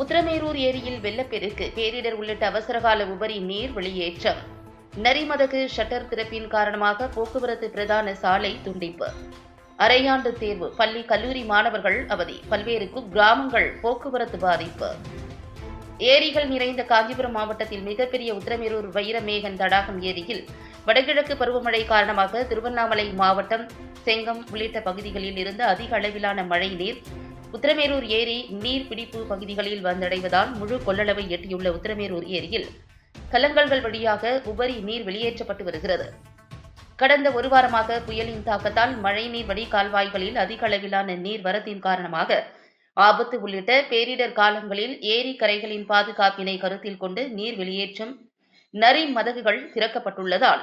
உத்திரமேரூர் ஏரியில் வெள்ளப்பெருக்கு. பேரிடர் உள்ளிட்ட அவசரகால உபரி நீர் வெளியேற்றம். நரிமதகு ஷட்டர் திறப்பின் காரணமாக போக்குவரத்து பிரதான சாலை துண்டிப்பு. அரையாண்டு தேர்வு. பள்ளி கல்லூரி மாணவர்கள் அவதி. பல்வேறு கிராமங்கள் போக்குவரத்து பாதிப்பு. ஏரிகள் நிறைந்த காஞ்சிபுரம் மாவட்டத்தில் மிகப்பெரிய உத்திரமேரூர் வைரமேகன் தடாகம் ஏரியில் வடகிழக்கு பருவமழை காரணமாக திருவண்ணாமலை மாவட்டம் செங்கம் உள்ளிட்ட பகுதிகளில் இருந்து அதிக அளவிலான மழை நீர் உத்திரமேரூர் ஏரி நீர்பிடிப்பு பகுதிகளில் வந்தடைவதால் முழு கொள்ளளவை எட்டியுள்ள உத்திரமேரூர் ஏரியில் கலங்கல்கள் வழியாக உபரி நீர் வெளியேற்றப்பட்டு வருகிறது. கடந்த ஒரு வாரமாக புயலின் தாக்கத்தால் மழைநீர் வடிகால்வாய்களில் அதிக அளவிலான நீர் வரத்தின் காரணமாக ஆபத்து உள்ளிட்ட பேரிடர் காலங்களில் ஏரி கரைகளின் பாதுகாப்பினை கருத்தில் கொண்டு நீர் வெளியேற்றும் நரி மதகுகள் திறக்கப்பட்டுள்ளதால்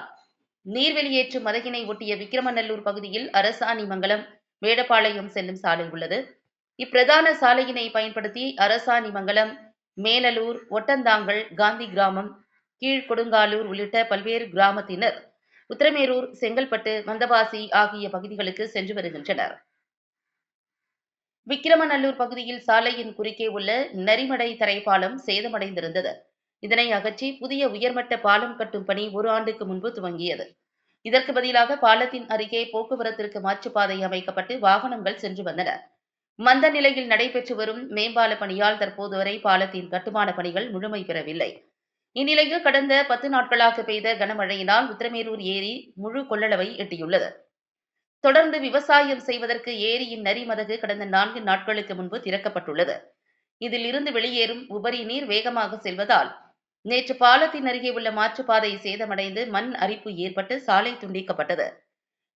நீர் வெளியேற்றும் மதகினை ஒட்டிய விக்கிரமநல்லூர் பகுதியில் அரசாணிமங்கலம் வேடப்பாளையம் செல்லும் சாலை உள்ளது. இப்பிரதான சாலையினை பயன்படுத்தி அரசாணிமங்கலம் மேலலூர் ஒட்டந்தாங்கல் காந்தி கிராமம் கீழ்கொடுங்காலூர் உள்ளிட்ட பல்வேறு கிராமத்தினர் உத்திரமேரூர் செங்கல்பட்டு மந்தவாசி ஆகிய பகுதிகளுக்கு சென்று வருகின்றனர். விக்கிரமநல்லூர் பகுதியில் சாலையின் குறுக்கே உள்ள நரிமடை தரைப்பாலம் சேதமடைந்திருந்தது. இதனை அகற்றி புதிய உயர்மட்ட பாலம் கட்டும் பணி ஒரு ஆண்டுக்கு முன்பு துவங்கியது. இதற்கு பதிலாக பாலத்தின் அருகே போக்குவரத்திற்கு மாற்றுப்பாதை அமைக்கப்பட்டு வாகனங்கள் சென்று வந்தன. மந்த நிலையில் நடைபெற்று வரும் மேம்பால பணியால் தற்போது வரை பாலத்தின் கட்டுமான பணிகள் முழுமை பெறவில்லை. இந்நிலையில் கடந்த பத்து நாட்களாக பெய்த கனமழையினால் உத்திரமேரூர் ஏரி முழு கொள்ளளவை எட்டியுள்ளது. தொடர்ந்து விவசாயம் செய்வதற்கு ஏரியின் நரிமதகு கடந்த நான்கு நாட்களுக்கு முன்பு திறக்கப்பட்டுள்ளது. இதில் இருந்து வெளியேறும் உபரி நீர் வேகமாக செல்வதால் நேற்று பாலத்தின் அருகே உள்ள மாற்றுப்பாதை சேதமடைந்து மண் அரிப்பு ஏற்பட்டு சாலை துண்டிக்கப்பட்டது.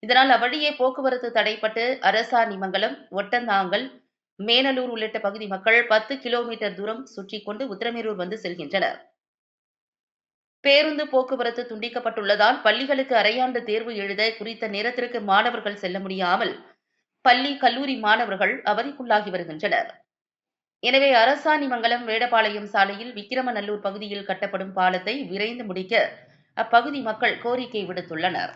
இதனால் அவ்வழியே போக்குவரத்து தடைப்பட்டு அரசாணிமங்கலம் ஒட்டந்தாங்கல் மேனலூர் உள்ளிட்ட பகுதி மக்கள் பத்து கிலோமீட்டர் தூரம் சுற்றி கொண்டு உத்திரமேரூர் வந்து செல்கின்றனர். பேருந்து போக்குவரத்து துண்டிக்கப்பட்டுள்ளதால் பள்ளிகளுக்கு அரையாண்டு தேர்வு எழுத குறித்த நேரத்திற்கு மாணவர்கள் செல்ல முடியாமல் பள்ளி கல்லூரி மாணவர்கள் அவதிக்குள்ளாகி வருகின்றனர். எனவே அரசாணிமங்கலம் வேடபாளையம் சாலையில் விக்கிரமநல்லூர் பகுதியில் கட்டப்படும் பாலத்தை விரைந்து முடிக்க அப்பகுதி மக்கள் கோரிக்கை விடுத்துள்ளனர்.